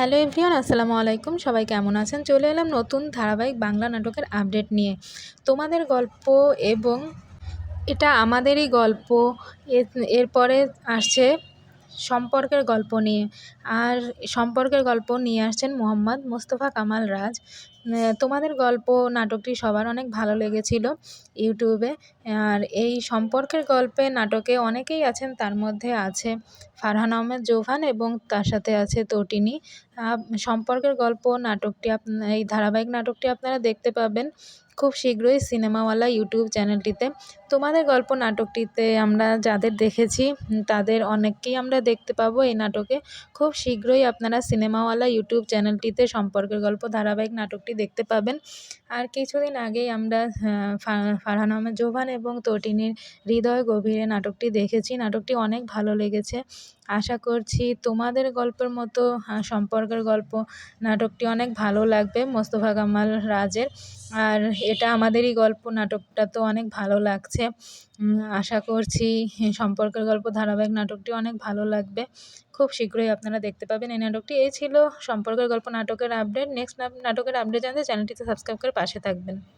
Hello everyone, আসসালামু আলাইকুম। সবাই কেমন আছেন? চলে এলাম নতুন ধারাবাহিক বাংলা নাটকের আপডেট নিয়ে। তোমাদের গল্প এবং এটা আমাদেরই গল্প, এর- এরপরে আসছে সম্পর্কের গল্প নিয়ে। আর সম্পর্কের গল্প নিয়ে আসছেন মোহাম্মদ মোস্তফা কামাল রাজ। তোমাদের গল্প, নাটকটি সবার অনেক ভালো লেগেছিল ইউটিউবে। আর এই সম্পর্কের গল্পে নাটকে অনেকেই আছেন, তার মধ্যে আছে ফারহান আহমেদ জোভান এবং তার সাথে আছে তটিনী। সম্পর্কের গল্প নাটকটি আপ এই ধারাবাহিক নাটকটি আপনারা দেখতে পাবেন খুব শীঘ্রই সিনেমাওয়ালা ইউটিউব চ্যানেলটিতে। তোমাদের গল্প নাটকটিতে আমরা যাদের দেখেছি তাদের অনেককেই আমরা দেখতে পাবো এই নাটকে। খুব শীঘ্রই আপনারা সিনেমাওয়ালা ইউটিউব চ্যানেলটিতে সম্পর্কের গল্প ধারাবাহিক নাটকটি দেখতে পাবেন। আর কিছুদিন আগেই আমরা ফা- ফারহান আহমেদ জোভান এবং তটিনীর হৃদয় গভীরে নাটকটি দেখেছি। নাটকটি অনেক ভালো লেগেছে। আশা করছি তোমাদের গল্পের মতো আহ, সম্পর্কের গল্প। নাটকটি অনেক ভালো লাগবে মোস্তফা কামাল রাজের। আর এটা আমাদেরই গল্প, নাটকটা তো অনেক ভালো লাগছে। আশা করছি সম্পর্কের গল্প, ধারাবাহিক নাটকটি অনেক ভালো লাগবে। খুব শীঘ্রই আপনারা দেখতে পাবেন এই নাটকটি। এই ছিল সম্পর্কের গল্প, নাটকের আপডেট। নেক্সট নাটকের আপডেট জানতে চ্যানেলটিতে সাবস্ক্রাইব করে পাশে থাকবেন।